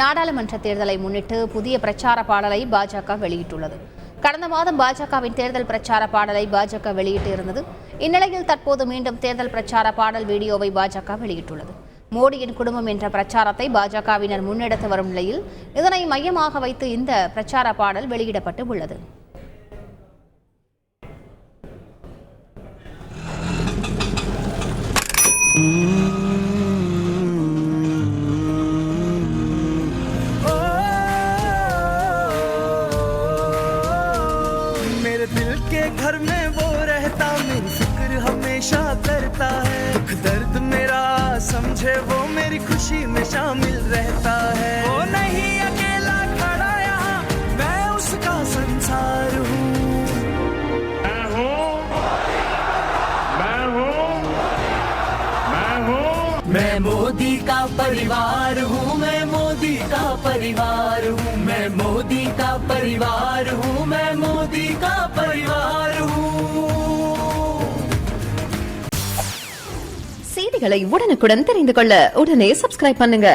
நாடாளுமன்ற தேர்தலை முன்னிட்டு புதிய பிரச்சார பாடலை பாஜக வெளியிட்டுள்ளது. கடந்த மாதம் பாஜகவின் தேர்தல் பிரச்சார பாடலை பாஜக வெளியிட்டு இருந்தது இந்நிலையில் தற்போது மீண்டும் தேர்தல் பிரச்சார பாடல் வீடியோவை பாஜக வெளியிட்டுள்ளது. மோடியின் குடும்பம் என்ற பிரச்சாரத்தை பாஜகவினர் முன்னெடுத்து வரும் நிலையில் இதனை மையமாக வைத்து இந்த பிரச்சார பாடல் வெளியிடப்பட்டு உள்ளது. मेरे दिल के घर में वो रहता, मेरी फ़िक्र हमेशा करता है। दुख दर्द मेरा, समझे वो मेरी खुशी में शामिल रहता है। मैं मोदी का परिवार हूँ मैं मोदी का परिवार हूँ मैं मोदी का परिवार हूँ मैं मोदी का परिवार हूँ செய்திகளை உடனுக்குடன் தெரிந்து கொள்ள உடனே சப்ஸ்கிரைப் பண்ணுங்க